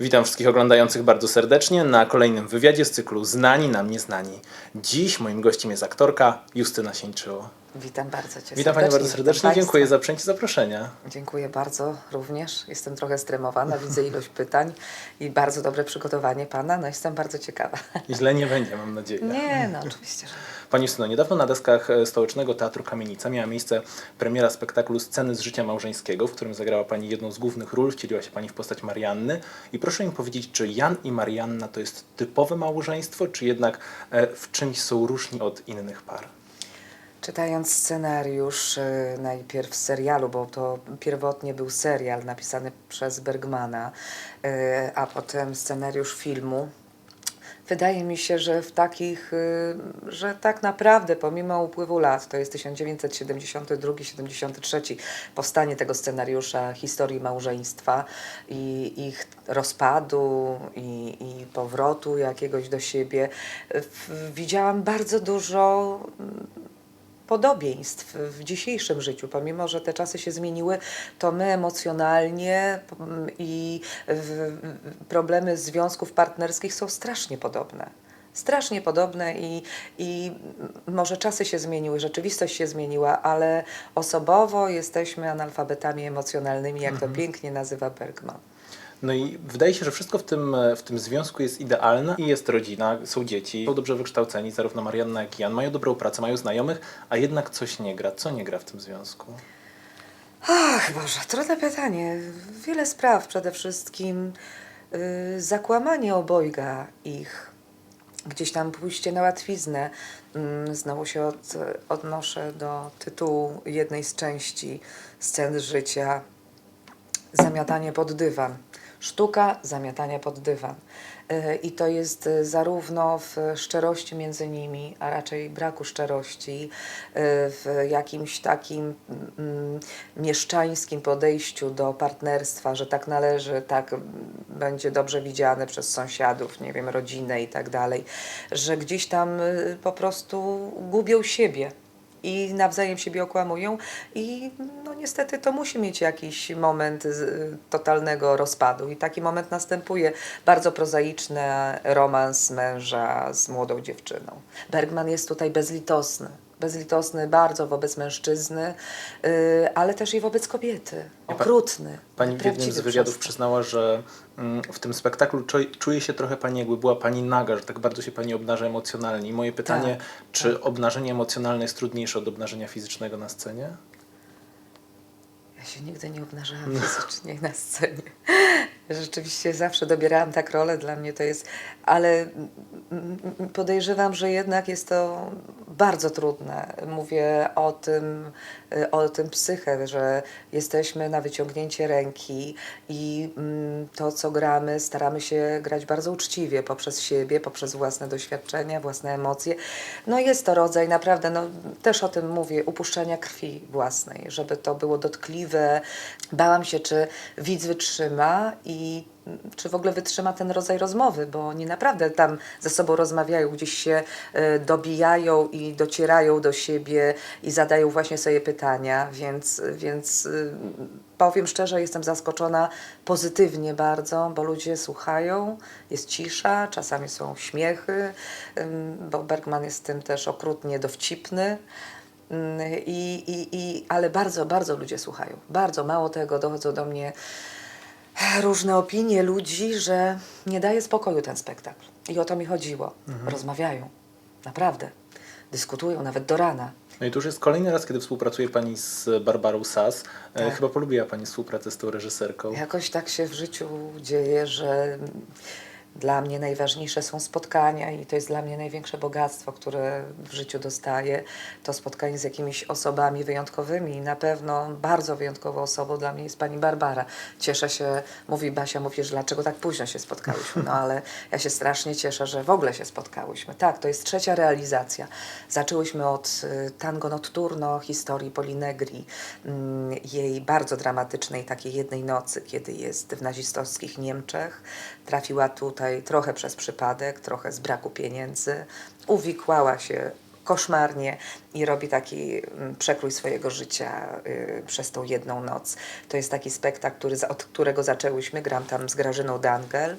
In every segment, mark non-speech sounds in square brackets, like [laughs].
Witam wszystkich oglądających bardzo serdecznie na kolejnym wywiadzie z cyklu Znani nam nieznani. Dziś moim gościem jest aktorka Justyna Sieńczyło. Witam bardzo Cię Witam Panią bardzo serdecznie, dziękuję za przyjęcie zaproszenia. Dziękuję bardzo również. Jestem trochę stremowana, widzę ilość pytań i bardzo dobre przygotowanie Pana. No jestem bardzo ciekawa. Źle nie będzie, mam nadzieję. Nie, no oczywiście, że. Pani Justyno, niedawno na deskach e, Stołecznego Teatru Kamienica miała miejsce premiera spektaklu Sceny z życia małżeńskiego, w którym zagrała Pani jedną z głównych ról, wcieliła się Pani w postać Marianny. I proszę mi powiedzieć, czy Jan i Marianna to jest typowe małżeństwo, czy jednak e, w czymś są różni od innych par? Czytając scenariusz y, najpierw serialu, bo to pierwotnie był serial napisany przez Bergmana, y, a potem scenariusz filmu, Wydaje mi się, że w takich, y, że tak naprawdę pomimo upływu lat, to jest 1972-73, powstanie tego scenariusza historii małżeństwa i ich rozpadu i, i powrotu jakiegoś do siebie, widziałam bardzo dużo podobieństw w dzisiejszym życiu. Pomimo, że te czasy się zmieniły, to my emocjonalnie mm, i problemy związków partnerskich są strasznie podobne. Strasznie podobne i, i może czasy się zmieniły, rzeczywistość się zmieniła, ale osobowo jesteśmy analfabetami emocjonalnymi, jak to pięknie nazywa Bergman. No i wydaje się, że wszystko w tym, e, w tym związku jest idealne i jest rodzina, są dzieci, są dobrze wykształceni, zarówno Marianna jak i Jan, mają dobrą pracę, mają znajomych, a jednak coś nie gra. Co nie gra w tym związku? Ach, Boże, trudne pytanie. Wiele spraw. Przede wszystkim y, zakłamanie obojga ich. Gdzieś tam pójście na łatwiznę. Mm, znowu się od, odnoszę do tytułu jednej z części scen życia. Zamiatanie pod dywan. Sztuka zamiatania pod dywan. Y, I to jest y, zarówno w szczerości między nimi, a raczej braku szczerości, y, w jakimś takim mm, mieszczańskim podejściu do partnerstwa, że tak należy, tak będzie dobrze widziane przez sąsiadów, nie wiem, rodzinę i tak dalej, że gdzieś tam po prostu gubią siebie i nawzajem siebie okłamują i no niestety to musi mieć jakiś moment totalnego rozpadu i taki moment następuje. Bardzo prozaiczny romans męża z młodą dziewczyną. Bergman jest tutaj bezlitosny. Bezlitosny bardzo wobec mężczyzny, yy, ale też i wobec kobiety. Okrutny. Pani w jednym z wywiadów przyznała, że mm, w tym spektaklu czu- czuje się trochę Pani, jakby była Pani naga, że tak bardzo się Pani obnaża emocjonalnie. I moje pytanie, Tak, czy obnażenie emocjonalne jest trudniejsze od obnażenia fizycznego na scenie? Ja się nigdy nie obnażałam fizycznie na scenie. Rzeczywiście zawsze dobierałam tak rolę, dla mnie to jest, ale podejrzewam, że jednak jest to bardzo trudne. Mówię o tym, o tym psychę, że jesteśmy na wyciągnięcie ręki i mm, to, co gramy, staramy się grać bardzo uczciwie poprzez siebie, poprzez własne doświadczenia, własne emocje. No jest to rodzaj naprawdę, no też o tym mówię, upuszczania krwi własnej, żeby to było dotkliwe. Bałam się, czy widz wytrzyma i czy w ogóle wytrzyma ten rodzaj rozmowy, bo oni naprawdę tam ze sobą rozmawiają, gdzieś się e, dobijają i docierają do siebie i zadają właśnie sobie pytania, więc, więc y, powiem szczerze, jestem zaskoczona pozytywnie bardzo, bo ludzie słuchają, jest cisza, czasami są śmiechy, bo Bergman jest tym też okrutnie dowcipny. Ym, I, i, i, ale bardzo, bardzo ludzie słuchają. Bardzo mało tego dochodzą do mnie różne opinie ludzi, że nie daje spokoju ten spektakl. I o to mi chodziło. Rozmawiają. Naprawdę. Dyskutują nawet do rana. No i to już jest kolejny raz, kiedy współpracuje Pani z Barbarą Sas. E, Tak. Chyba polubiła Pani współpracę z tą reżyserką. Jakoś tak się w życiu dzieje, że dla mnie najważniejsze są spotkania i to jest dla mnie największe bogactwo, które w życiu dostaję. To spotkanie z jakimiś osobami wyjątkowymi i na pewno bardzo wyjątkową osobą dla mnie jest pani Barbara. Cieszę się, mówi Basia, mówisz, dlaczego tak późno się spotkałyśmy, no ale ja się strasznie cieszę, że w ogóle się spotkałyśmy. Tak, to jest trzecia realizacja. Zaczęłyśmy od y, Tango Nocturno, historii Polinegri, mm, jej bardzo dramatycznej takiej jednej nocy, kiedy jest w nazistowskich Niemczech. Trafiła tutaj trochę przez przypadek, trochę z braku pieniędzy. Uwikłała się koszmarnie i robi taki mm, przekrój swojego życia y, przez tą jedną noc. To jest taki spektakl, który, od którego zaczęłyśmy. Gram tam z Grażyną Dangel.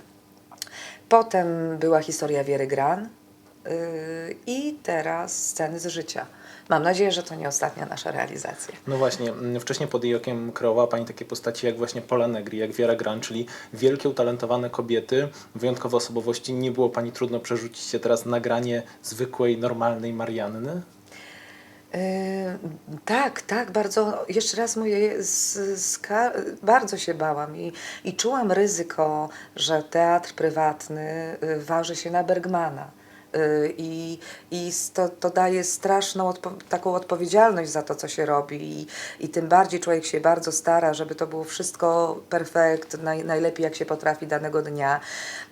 Potem była historia Wiery Gran y, i teraz sceny z życia. Mam nadzieję, że to nie ostatnia nasza realizacja. No właśnie, mm, wcześniej pod jej okiem kreowała Pani takie postaci jak właśnie Pola Negri, jak Wiera Gran, czyli wielkie, utalentowane kobiety, wyjątkowe osobowości. Nie było Pani trudno przerzucić się teraz na granie zwykłej, normalnej Marianny? Yy, tak, tak, bardzo, jeszcze raz ka- bardzo się bałam i, i czułam ryzyko, że teatr prywatny y, waży się na Bergmana. Y, I, i to, to daje straszną odpo- taką odpowiedzialność za to, co się robi, i, i tym bardziej człowiek się bardzo stara, żeby to było wszystko perfekt, naj, najlepiej jak się potrafi danego dnia.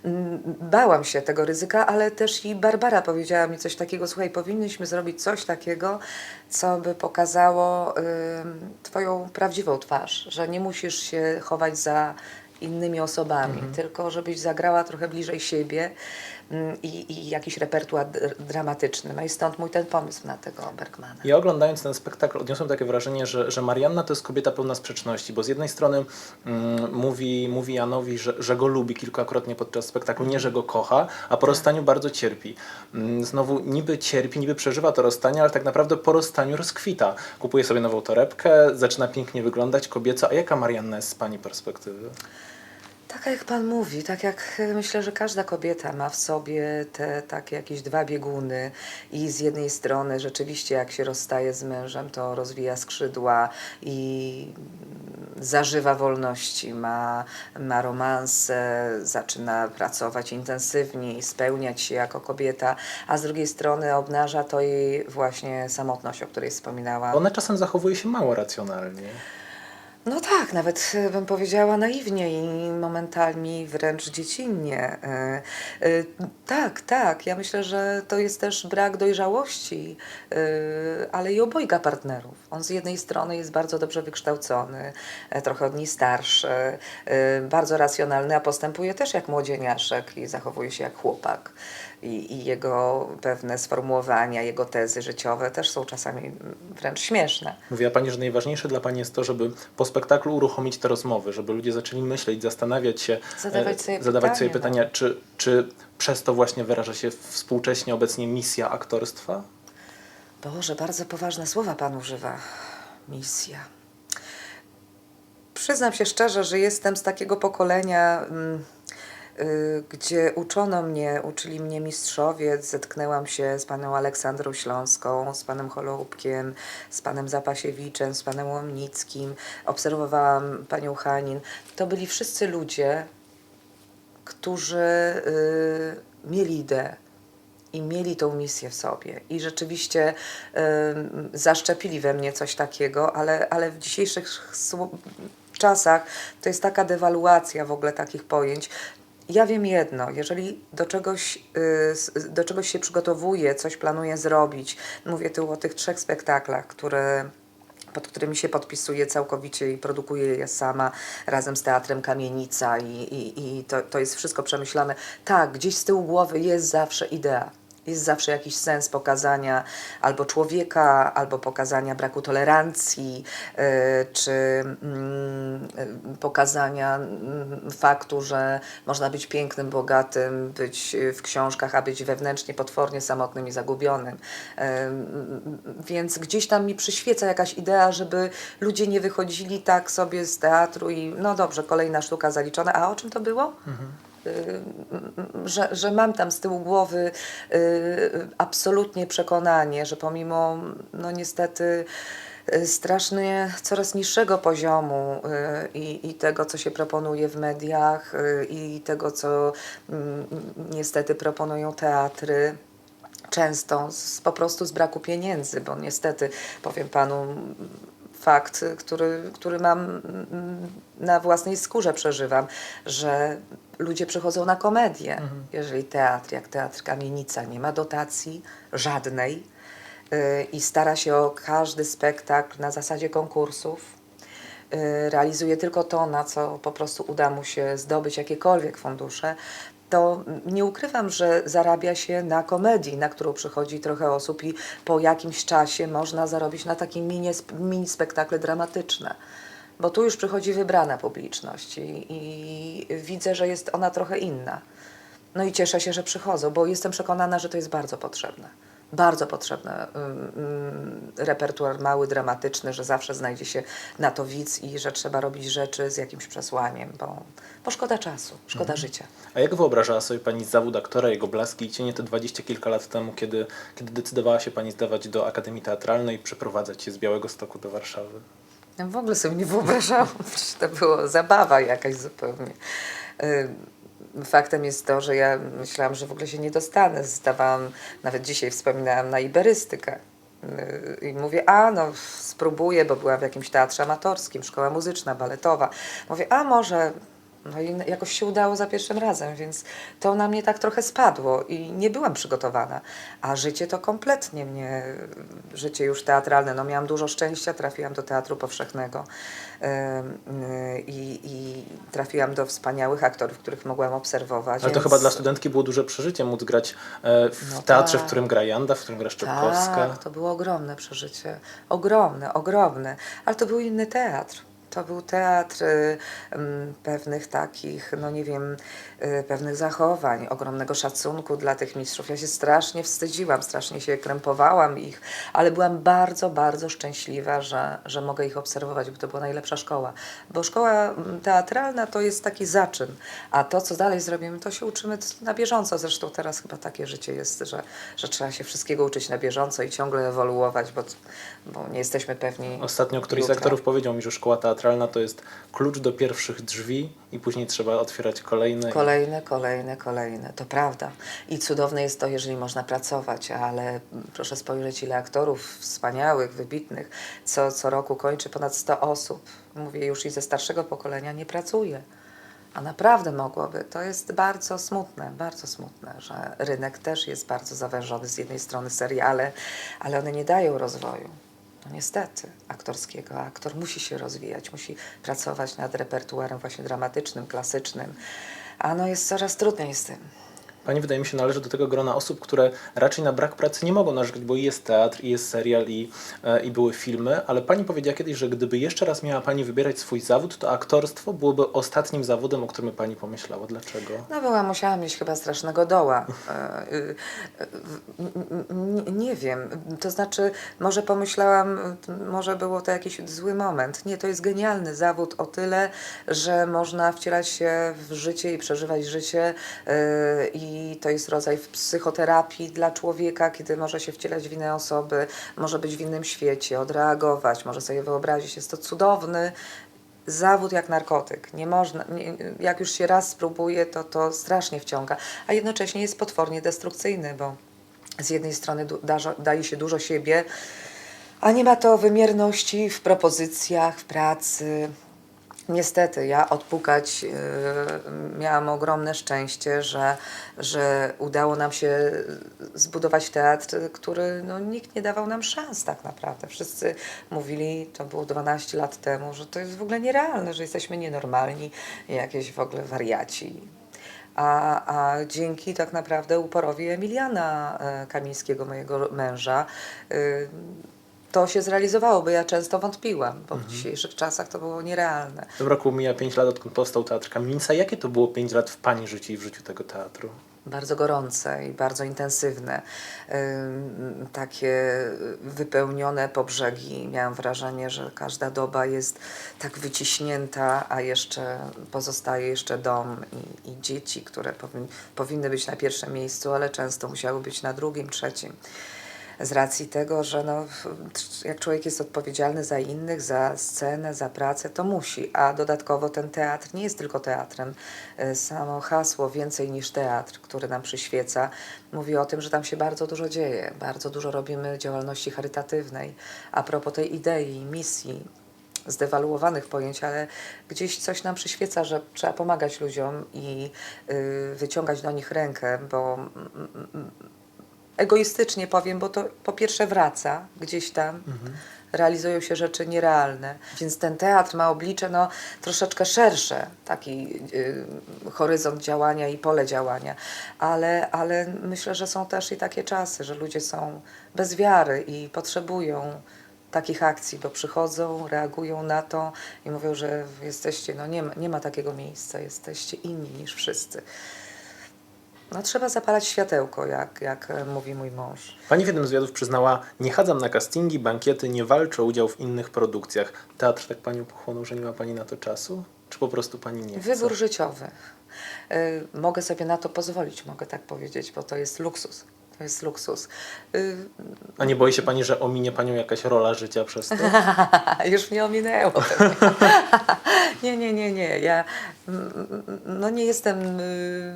Mm, Bałam się tego ryzyka, ale też i Barbara powiedziała mi coś takiego: Słuchaj, powinnyśmy zrobić coś takiego, co by pokazało ym, Twoją prawdziwą twarz, że nie musisz się chować za innymi osobami, tylko żebyś zagrała trochę bliżej siebie i, i jakiś repertuar dr- dramatyczny. No i stąd mój ten pomysł na tego Bergmana. Ja oglądając ten spektakl odniosłem takie wrażenie, że, że Marianna to jest kobieta pełna sprzeczności, bo z jednej strony mm, mówi, mówi Janowi, że, że go lubi kilkakrotnie podczas spektaklu, nie że go kocha, a po rozstaniu bardzo cierpi. Mm, Znowu niby cierpi, niby przeżywa to rozstanie, ale tak naprawdę po rozstaniu rozkwita. Kupuje sobie nową torebkę, zaczyna pięknie wyglądać kobieco. A jaka Marianna jest z Pani perspektywy? Taka jak Pan mówi, tak jak e, myślę, że każda kobieta ma w sobie te takie jakieś dwa bieguny i z jednej strony rzeczywiście jak się rozstaje z mężem, to rozwija skrzydła i zażywa wolności, ma, ma romanse, zaczyna pracować intensywniej, spełniać się jako kobieta, a z drugiej strony obnaża to jej właśnie samotność, o której wspominałam. Ona czasem zachowuje się mało racjonalnie. No tak, nawet e, bym powiedziała naiwnie i momentami wręcz dziecinnie. E, e, Tak, tak. Ja myślę, że to jest też brak dojrzałości, ale i obojga partnerów. On z jednej strony jest bardzo dobrze wykształcony, trochę od niej starszy, bardzo racjonalny, a postępuje też jak młodzieniaszek i zachowuje się jak chłopak. I, I jego pewne sformułowania, jego tezy życiowe też są czasami wręcz śmieszne. Mówiła Pani, że najważniejsze dla Pani jest to, żeby po spektaklu uruchomić te rozmowy, żeby ludzie zaczęli myśleć, zastanawiać się, Zadawać e, sobie zadawać sobie pytania, pytania, czy, czy przez to właśnie wyraża się współcześnie obecnie misja aktorstwa? Boże, bardzo poważne słowa Pan używa. Misja. Przyznam się szczerze, że jestem z takiego pokolenia, mm, gdzie uczono mnie, uczyli mnie mistrzowie. Zetknęłam się z panem Aleksandrą Śląską, z panem Holoubkiem, z panem Zapasiewiczem, z panem Łomnickim. Obserwowałam panią Hanin. To byli wszyscy ludzie, którzy y, mieli ideę i mieli tą misję w sobie. I rzeczywiście ym, zaszczepili we mnie coś takiego, ale, ale w dzisiejszych czasach to jest taka dewaluacja w ogóle takich pojęć. Ja wiem jedno, jeżeli do czegoś, y, do czegoś się przygotowuję, coś planuję zrobić, mówię tu o tych trzech spektaklach, które pod którymi się podpisuję całkowicie i produkuję je sama razem z Teatrem Kamienica i, i, i to, to jest wszystko przemyślane. Tak, gdzieś z tyłu głowy jest zawsze idea. Jest zawsze jakiś sens pokazania albo człowieka, albo pokazania braku tolerancji, y, czy mm, y, pokazania mm, faktu, że można być pięknym, bogatym, być y, w książkach, a być wewnętrznie potwornie samotnym i zagubionym. Ym, Więc gdzieś tam mi przyświeca jakaś idea, żeby ludzie nie wychodzili tak sobie z teatru i no dobrze, kolejna sztuka zaliczona. A o czym to było? Y, że, że mam tam z tyłu głowy y, absolutnie przekonanie, że pomimo, no niestety, y, strasznie coraz niższego poziomu y, i, i tego, co się proponuje w mediach y, i tego, co mm, niestety proponują teatry, często z, po prostu z braku pieniędzy, bo niestety, powiem panu, fakt, który, który mam na własnej skórze przeżywam, że ludzie przychodzą na komedię, jeżeli teatr, jak Teatr Kamienica, nie ma dotacji żadnej yy, i stara się o każdy spektakl na zasadzie konkursów, yy, realizuje tylko to, na co po prostu uda mu się zdobyć jakiekolwiek fundusze, to nie ukrywam, że zarabia się na komedii, na którą przychodzi trochę osób i po jakimś czasie można zarobić na takie mini, mini spektakle dramatyczne. Bo tu już przychodzi wybrana publiczność i, i widzę, że jest ona trochę inna. No i cieszę się, że przychodzą, bo jestem przekonana, że to jest bardzo potrzebne. Bardzo potrzebny ym, repertuar mały, dramatyczny, że zawsze znajdzie się na to widz i że trzeba robić rzeczy z jakimś przesłaniem, bo, bo szkoda czasu, szkoda życia. A jak wyobrażała sobie Pani zawód aktora, jego blaski i cienie te dwadzieścia kilka lat temu, kiedy, kiedy decydowała się Pani zdawać do Akademii Teatralnej i przeprowadzać się z Białego Stoku do Warszawy? Ja w ogóle sobie nie wyobrażałam, [laughs] przecież to była zabawa jakaś zupełnie. Faktem jest to, że ja myślałam, że w ogóle się nie dostanę. Zdawałam, nawet dzisiaj wspominałam na iberystykę. Yy, I mówię, a no spróbuję, bo byłam w jakimś teatrze amatorskim, szkoła muzyczna, baletowa. Mówię, a może, no i jakoś się udało za pierwszym razem, więc to na mnie tak trochę spadło i nie byłam przygotowana. A życie to kompletnie mnie, życie już teatralne, no miałam dużo szczęścia, trafiłam do Teatru Powszechnego i, i trafiłam do wspaniałych aktorów, których mogłam obserwować. Ale to więc- chyba dla studentki było duże przeżycie móc grać e, w No teatrze, w tak. którym gra Janda, w którym gra Szczepkowska. Tak, to było ogromne przeżycie. Ogromne, ogromne. Ale to był inny teatr. To był teatr pewnych takich, no nie wiem, y, pewnych zachowań, ogromnego szacunku dla tych mistrzów. Ja się strasznie wstydziłam, strasznie się krępowałam ich, ale byłam bardzo, bardzo szczęśliwa, że, że mogę ich obserwować, bo to była najlepsza szkoła. Bo szkoła teatralna to jest taki zaczyn, a to, co dalej zrobimy, to się uczymy na bieżąco. Zresztą teraz chyba takie życie jest, że, że trzeba się wszystkiego uczyć na bieżąco i ciągle ewoluować, bo, bo nie jesteśmy pewni. Ostatnio któryś z aktorów powiedział mi, że szkoła teatralna to jest klucz do pierwszych drzwi i później trzeba otwierać kolejne. Kolejne, kolejne, kolejne. To prawda. I cudowne jest to, jeżeli można pracować, ale proszę spojrzeć, ile aktorów wspaniałych, wybitnych, co, co roku kończy ponad 100 osób. Mówię już i ze starszego pokolenia nie pracuje. A naprawdę mogłoby. To jest bardzo smutne, bardzo smutne, że rynek też jest bardzo zawężony. Z jednej strony seriale, ale one nie dają rozwoju. No niestety, aktorskiego. Aktor musi się rozwijać, musi pracować nad repertuarem właśnie dramatycznym, klasycznym. A no jest coraz trudniej z tym. Pani wydaje mi się należy do tego grona osób, które raczej na brak pracy nie mogą narzekać, bo i jest teatr, i jest serial, i, e, i były filmy, ale pani powiedziała kiedyś, że gdyby jeszcze raz miała pani wybierać swój zawód, to aktorstwo byłoby ostatnim zawodem, o którym pani pomyślała. Dlaczego? No była, musiałam mieć chyba strasznego doła. E, n- Nie wiem, to znaczy może pomyślałam, może było to jakiś zły moment. Nie, to jest genialny zawód o tyle, że można wcielać się w życie i przeżywać życie y, i to jest rodzaj psychoterapii dla człowieka, kiedy może się wcielać w inne osoby, może być w innym świecie, odreagować, może sobie wyobrazić. Jest to cudowny zawód jak narkotyk. Nie można, nie, jak już się raz spróbuje, to to strasznie wciąga, a jednocześnie jest potwornie destrukcyjny, bo z jednej strony daje się dużo siebie, a nie ma to wymierności w propozycjach, w pracy. Niestety, ja odpukać yy, miałam ogromne szczęście, że, że udało nam się zbudować teatr, który no, nikt nie dawał nam szans tak naprawdę. Wszyscy mówili, to było 12 lat temu, że to jest w ogóle nierealne, że jesteśmy nienormalni, jakieś w ogóle wariaci. A, a dzięki tak naprawdę uporowi Emiliana e, Kamińskiego, mojego męża, y, to się zrealizowało, bo ja często wątpiłam, bo w dzisiejszych czasach to było nierealne. W tym roku mija 5 lat, odkąd powstał Teatr Kamienica. Jakie to było 5 lat w pani życiu i w życiu tego teatru? bardzo gorące i bardzo intensywne, takie wypełnione po brzegi. Miałam wrażenie, że każda doba jest tak wyciśnięta, a jeszcze pozostaje jeszcze dom i, i dzieci, które powin, powinny być na pierwszym miejscu, ale często musiały być na drugim, trzecim. Z racji tego, że no, jak człowiek jest odpowiedzialny za innych, za scenę, za pracę, to musi. A dodatkowo ten teatr nie jest tylko teatrem. E, Samo hasło więcej niż teatr, który nam przyświeca, mówi o tym, że tam się bardzo dużo dzieje. Bardzo dużo robimy działalności charytatywnej. A propos tej idei, misji, zdewaluowanych pojęć, ale gdzieś coś nam przyświeca, że trzeba pomagać ludziom i y, wyciągać do nich rękę, bo mm, mm, egoistycznie powiem, bo to po pierwsze wraca gdzieś tam, realizują się rzeczy nierealne. Więc ten teatr ma oblicze no, troszeczkę szersze, taki y, horyzont działania i pole działania. Ale, ale myślę, że są też i takie czasy, że ludzie są bez wiary i potrzebują takich akcji, bo przychodzą, reagują na to i mówią, że jesteście, no nie ma, nie ma takiego miejsca, jesteście inni niż wszyscy. No trzeba zapalać światełko, jak, jak e, mówi mój mąż. Pani w jednym z wywiadów przyznała, nie chadzam na castingi, bankiety, nie walczę o udział w innych produkcjach. Teatr tak Panią pochłonął, że nie ma Pani na to czasu? Czy po prostu Pani nie chce? Wybór życiowy. Y, mogę sobie na to pozwolić, mogę tak powiedzieć, bo to jest luksus. To jest luksus. Y, A nie boi się Pani, że ominie Panią jakaś rola życia przez to? [laughs] Już mnie ominęło. [laughs] nie, nie, nie, nie. Ja no nie jestem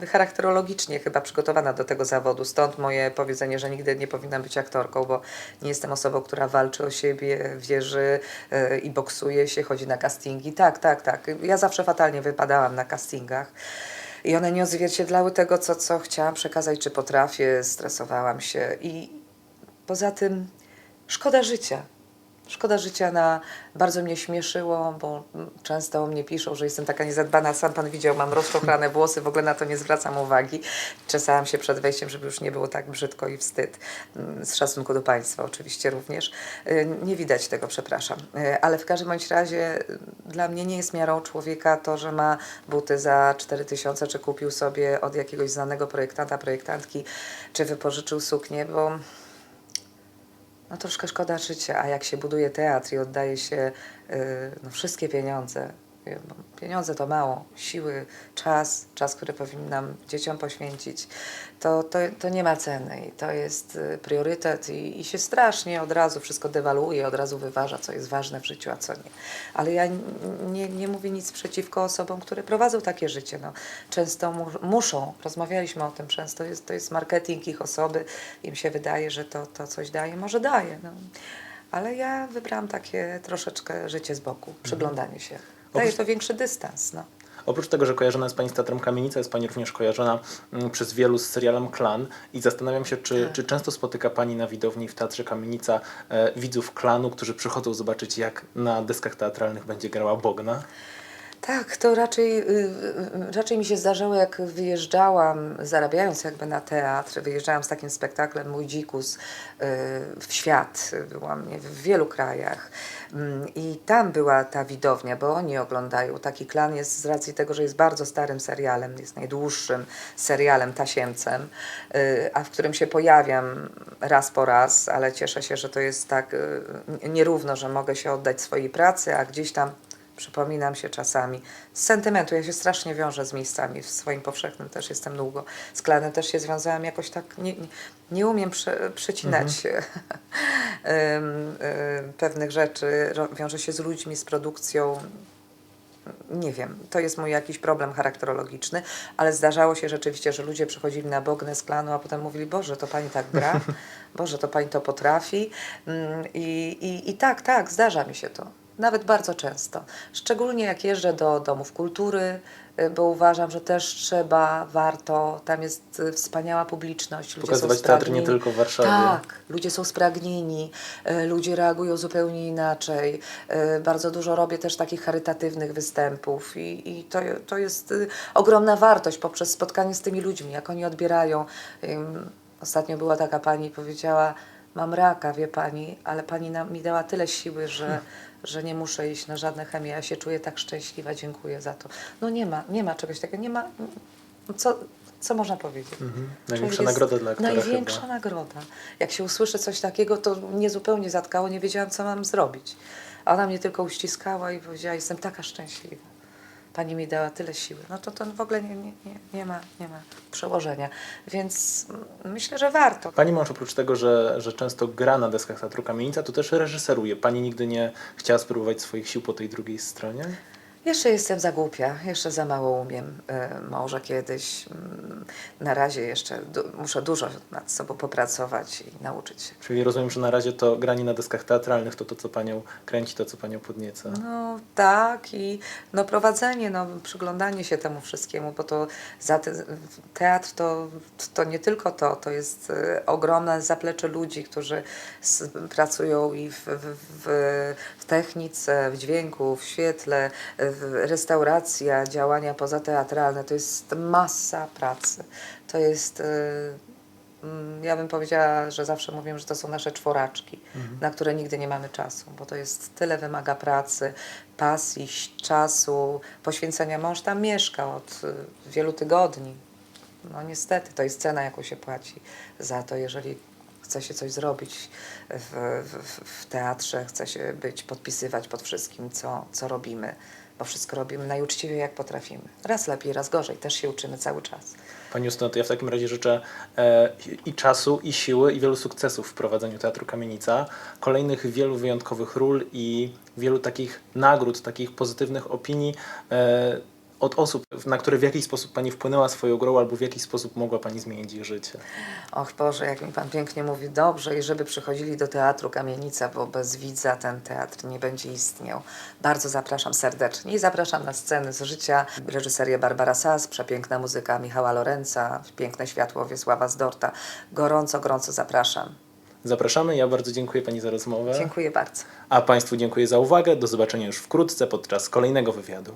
y, charakterologicznie chyba przygotowana do tego zawodu. Stąd moje powiedzenie, że nigdy nie powinnam być aktorką, bo nie jestem osobą, która walczy o siebie, wierzy y, i boksuje się, chodzi na castingi. Tak, tak, tak. Ja zawsze fatalnie wypadałam na castingach. I one nie odzwierciedlały tego, co, co chciałam przekazać, czy potrafię, stresowałam się. I poza tym szkoda życia. Szkoda życia na bardzo mnie śmieszyło, bo często mnie piszą, że jestem taka niezadbana. Sam pan widział, mam rozczochrane włosy, w ogóle na to nie zwracam uwagi. Czesałam się przed wejściem, żeby już nie było tak brzydko i wstyd. Mm, Z szacunku do państwa oczywiście również. Y, Nie widać tego, przepraszam. Y, Ale w każdym bądź razie y, dla mnie nie jest miarą człowieka to, że ma buty za 4000, czy kupił sobie od jakiegoś znanego projektanta, projektantki, czy wypożyczył suknię, bo no troszkę szkoda życia, a jak się buduje teatr i oddaje się y, no, wszystkie pieniądze, pieniądze to mało, siły, czas, czas, który powinnam dzieciom poświęcić, to, to, to nie ma ceny i to jest y, priorytet i, i się strasznie od razu wszystko dewaluuje, od razu wyważa, co jest ważne w życiu, a co nie. Ale ja nie, nie mówię nic przeciwko osobom, które prowadzą takie życie. No, często mu, muszą, rozmawialiśmy o tym często, jest, to jest marketing ich osoby, im się wydaje, że to, to coś daje, może daje. No. Ale ja wybrałam takie troszeczkę życie z boku, przyglądanie się. Daje Oprócz- to większy dystans. No. Oprócz tego, że kojarzona jest Pani z Teatrem Kamienica, jest Pani również kojarzona mm, przez wielu z serialem Klan i zastanawiam się, czy, Tak. czy często spotyka Pani na widowni w Teatrze Kamienica e, widzów Klanu, którzy przychodzą zobaczyć, jak na deskach teatralnych będzie grała Bogna? Tak, to raczej, y, y, raczej mi się zdarzało, jak wyjeżdżałam, zarabiając jakby na teatr, wyjeżdżałam z takim spektaklem Mój Dzikus y, w świat. Byłam w wielu krajach Mm, i tam była ta widownia, bo oni oglądają. Taki klan jest z racji tego, że jest bardzo starym serialem, jest najdłuższym serialem tasiemcem, y, a w którym się pojawiam raz po raz, ale cieszę się, że to jest tak y, nierówno, że mogę się oddać swojej pracy, a gdzieś tam Przypominam się czasami z sentymentu. Ja się strasznie wiążę z miejscami. W swoim powszechnym też jestem długo. Z klanem też się związałam jakoś tak. Nie, nie, umiem prze, przecinać [laughs] em, pewnych rzeczy. Wiążę się z ludźmi, z produkcją. Nie wiem, to jest mój jakiś problem charakterologiczny, ale zdarzało się rzeczywiście, że ludzie przychodzili na Bognę z klanu, a potem mówili, Boże, to pani tak gra, [laughs] Boże, to pani to potrafi. Mm, I, i, I tak, tak, zdarza mi się to. Nawet bardzo często. Szczególnie jak jeżdżę do domów kultury, y, bo uważam, że też trzeba, warto, tam jest y, wspaniała publiczność. Ludzie Pokazywać są teatr nie tylko w Warszawie. Tak, ludzie są spragnieni, y, ludzie reagują zupełnie inaczej. Bardzo dużo robię też takich charytatywnych występów i, i to, to jest ogromna wartość poprzez spotkanie z tymi ludźmi, jak oni odbierają. Ostatnio była taka pani i powiedziała, mam raka, wie pani, ale pani mi dała tyle siły, że, że nie muszę iść na żadne chemię. Ja się czuję tak szczęśliwa, dziękuję za to. No nie ma, nie ma czegoś takiego, nie ma, co, co można powiedzieć? Mhm. Największa nagroda dla aktora Największa chyba. nagroda. Jak się usłyszy coś takiego, to mnie zupełnie zatkało, nie wiedziałam, co mam zrobić. A ona mnie tylko uściskała i powiedziała, jestem taka szczęśliwa. Pani mi dała tyle siły. No to to w ogóle nie, nie, nie, nie, ma, nie ma przełożenia. Więc myślę, że warto. Pani mąż oprócz tego, że, że często gra na deskach Teatru Kamienica, to też reżyseruje. Pani nigdy nie chciała spróbować swoich sił po tej drugiej stronie? Jeszcze jestem za głupia, jeszcze za mało umiem. E, Może kiedyś. Mm, na razie jeszcze du- muszę dużo nad sobą popracować i nauczyć się. Czyli rozumiem, że na razie to granie na deskach teatralnych to to, co panią kręci, to, co panią podnieca. No tak i no, prowadzenie, no, przyglądanie się temu wszystkiemu, bo to za te, teatr to, to nie tylko to, to jest e, ogromne zaplecze ludzi, którzy pracują i w, w, w, w technice, w dźwięku, w świetle, w restauracja, działania pozateatralne, to jest masa pracy. To jest e, Mm, Ja bym powiedziała, że zawsze mówię, że to są nasze czworaczki, na które nigdy nie mamy czasu, bo to jest tyle wymaga pracy, pasji, czasu, poświęcenia. Mąż tam mieszka od y, wielu tygodni. No niestety, to jest cena, jaką się płaci za to, jeżeli chce się coś zrobić w, w, w teatrze, chce się być, podpisywać pod wszystkim, co, co robimy, bo wszystko robimy najuczciwiej, jak potrafimy. Raz lepiej, raz gorzej, też się uczymy cały czas. Pani Justyno, to ja w takim razie życzę e, i czasu, i siły, i wielu sukcesów w prowadzeniu Teatru Kamienica, kolejnych wielu wyjątkowych ról i wielu takich nagród, takich pozytywnych opinii e, od osób, na które w jakiś sposób Pani wpłynęła swoją grą albo w jakiś sposób mogła Pani zmienić ich życie. Och Boże, jak mi Pan pięknie mówi, dobrze i żeby przychodzili do Teatru Kamienica, bo bez widza ten teatr nie będzie istniał. Bardzo zapraszam serdecznie i zapraszam na sceny z życia. Reżyserię Barbara Sas, przepiękna muzyka Michała Lorenza, piękne światło Wiesława Zdorta. Gorąco, gorąco zapraszam. Zapraszamy, ja bardzo dziękuję Pani za rozmowę. Dziękuję bardzo. A Państwu dziękuję za uwagę. Do zobaczenia już wkrótce podczas kolejnego wywiadu.